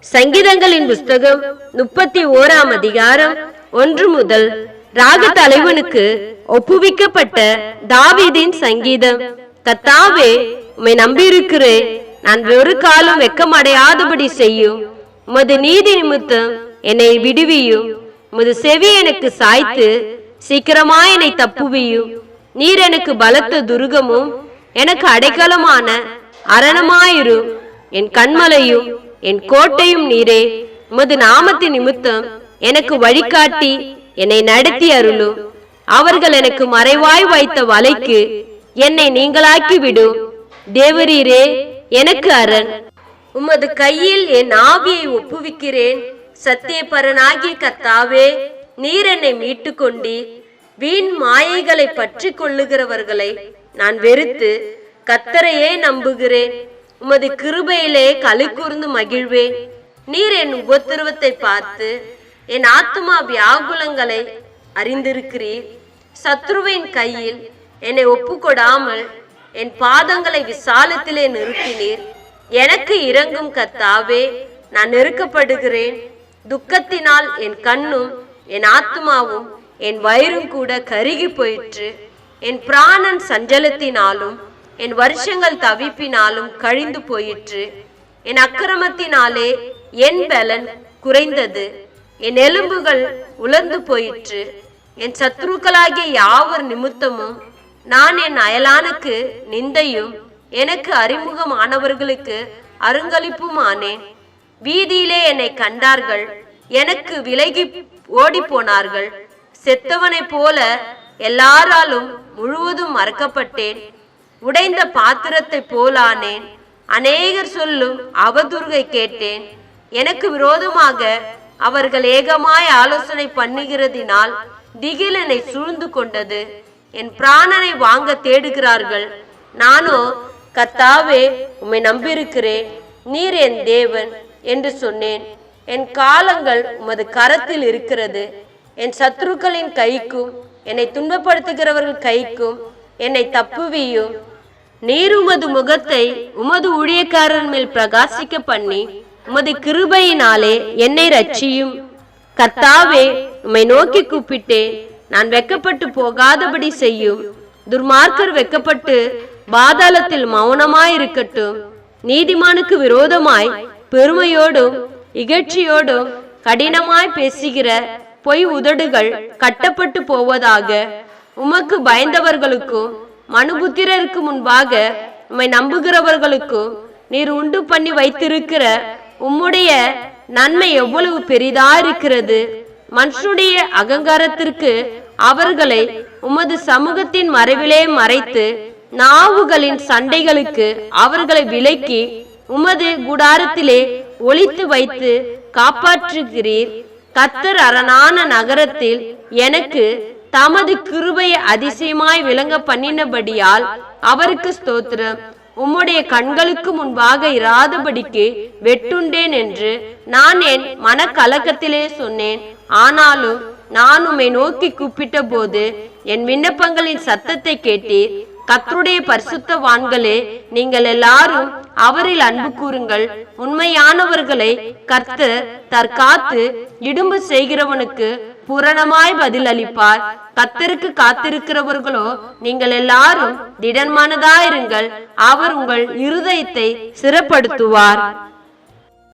சங்கீதங்களின் புஸ்தகம் முப்பத்தி ஓராம் அதிகாரம் ஒன்று முதல் ராக தலைவனுக்கு ஒப்புவிக்கப்பட்ட தாவீதின் சங்கீதம். கத்தாவே உமை நம்பியிருக்கிறேன். நான் ஒரு காலம் வெக்கமடையாதபடி செய்யும். உமது நீதி நிமித்தம் என்னை விடுவியும். உமது செவி எனக்கு சாய்த்து சீக்கிரமா என்னை தப்புவியும். நீர் எனக்கு பலத்த துருகமும் எனக்கு அடைக்கலமான அரணமாயிரும். என் கண்மலையும் என் கோட்டையும் நீரே உமது நாமத்து நிமித்தம் எனக்கு வழிகாட்டி என்னை நடத்தி அருளும் அவர்கள் எனக்கு மறைவாய் வைத்த வலைக்கு என்னை நீங்களாக்கி விடும் தேவரீரே எனக்கு அரண். உமது கையில் என் ஆவியை ஒப்புவிக்கிறேன். சத்தியபரனாகிய கத்தாவே நீர் என்னை மீட்டு கொண்டீர் வீண் மாயைகளை பற்றி கொள்ளுகிறவர்களை நான் வெறுத்து கத்தரையே நம்புகிறேன். உமது கிருபையிலே களி கூர்ந்து மகிழ்வேன் நீர் என் உபத்திரவத்தை பார்த்து என் ஆத்துமா வியாகுலங்களை அறிந்திருக்கிறீர். சத்ருவின் கையில் என்னை ஒப்புக்கொடாமல் என் பாதங்களை விசாலத்திலே நிறுத்தினீர் எனக்கு இறங்கும் கத்தாவே நான் நெருக்கப்படுகிறேன். துக்கத்தினால் என் கண்ணும் என் ஆத்துமாவும் என் வயிறும் கூட கருகி போயிற்று. என் பிராணன் சஞ்சலத்தினாலும் என் வருஷங்கள் தவிப்பினாலும் கழிந்து போயிற்று. என் அக்கிரமத்தினாலே என் பலன் குறைந்தது. என் எலும்புகள் உலர்ந்து போயிற்று. என் சத்ருக்களாகிய யாவர் நிமித்தமும் நான் என் அயலானுக்கு நிந்தையும் எனக்கு அறிமுகமானவர்களுக்கு அருங்களிப்புமானேன் வீதியிலே என்னை கண்டார்கள். எனக்கு விலகி ஓடி போனார்கள் செத்தவனைப் போல எல்லாராலும் முழுவதும் மறக்கப்பட்டேன். உடைந்த பாத்திரத்தைப் போலானேன். அநேகர் சொல்லும் அவதூறுகை கேட்டேன். எனக்கு விரோதமாக அவர்கள் ஏகமாய் ஆலோசனை பண்ணுகிறதினால் திகிலனை சூழ்ந்து கொண்டது. என் பிராணனை வாங்க தேடுகிறார்கள். நானோ கத்தாவே உம்மை நம்பியிருக்கிறேன். நீர் என் தேவன் என்று சொன்னேன். என் காலங்கள் உமது கரத்தில் இருக்கிறது. என் சத்துருக்களின் கைக்கும் என்னை துன்பப்படுத்துகிறவர்கள் கைக்கும் என்னை தப்புவியும். நீர் உமது முகத்தை உமது ஊழியக்காரன் மேல் பிரகாசிக்க பண்ணி உமது கிருபையினாலே என்னை ரட்சியும் கர்த்தாவே உம்மை நோக்கி கூப்பிட்டேன் நான் வெக்கப்பட்டு போகாதபடி செய்யும். துர்மார்க்கர் வெக்கப்பட்டு பாதாளத்தில் மௌனமாயிருக்கட்டும். நீதிமானுக்கு விரோதமாய் பெருமையோடும் இகழ்ச்சியோடும் கடினமாய் பேசுகிற பொய் உதடுகள் கட்டப்பட்டு போவதாக உமக்கு பயந்தவர்களுக்கும் மனுபுத்திரருக்கு முன்பாக உம்மை நம்புகிறவர்களுக்கும் நீர் உண்டு பண்ணி வைத்திருக்கிற உம்முடைய நன்மை எவ்வளவு பெரிதா இருக்கிறது. மனுஷனுடைய அகங்காரத்திற்கு அவர்களை உமது சமூகத்தின் மறைவிலே மறைத்து நாவுகளின் சண்டைகளுக்கு அவர்களை விலக்கி உமது குடாரத்திலே ஒழித்து வைத்து காப்பாற்றுகிறீர். கத்தர் அரணான நகரத்தில் எனக்கு தமது கிருபையை அதிசயமாய் விளங்க பண்ணினபடியால் அவருக்கு ஸ்தோத்திரம். உம்முடைய கண்களுக்கு முன்பாக இராதபடிக்கு வெட்டுண்டேன் என்று நான் என் மனக்கலக்கத்திலே சொன்னேன். ஆனாலும் நான் உம்மை நோக்கி கூப்பிட்ட போது என் விண்ணப்பங்களின் சத்தத்தை கேட்டீர். கர்த்தருடைய பரிசுத்தவான்களே நீங்கள் எல்லாரும் அவரில் அன்பு கூறுங்கள். உண்மையானவர்களை கர்த்தர் தற்காத்து இடும்பு செய்கிறவனுக்கு பூரணமாய் பதில் அளிப்பார் கத்தருக்கு காத்திருக்கிறவர்களோ நீங்கள் எல்லாரும் திடன்மானதாயிருங்கள். அவர் உங்கள் இருதயத்தை சிறப்படுத்துவார்.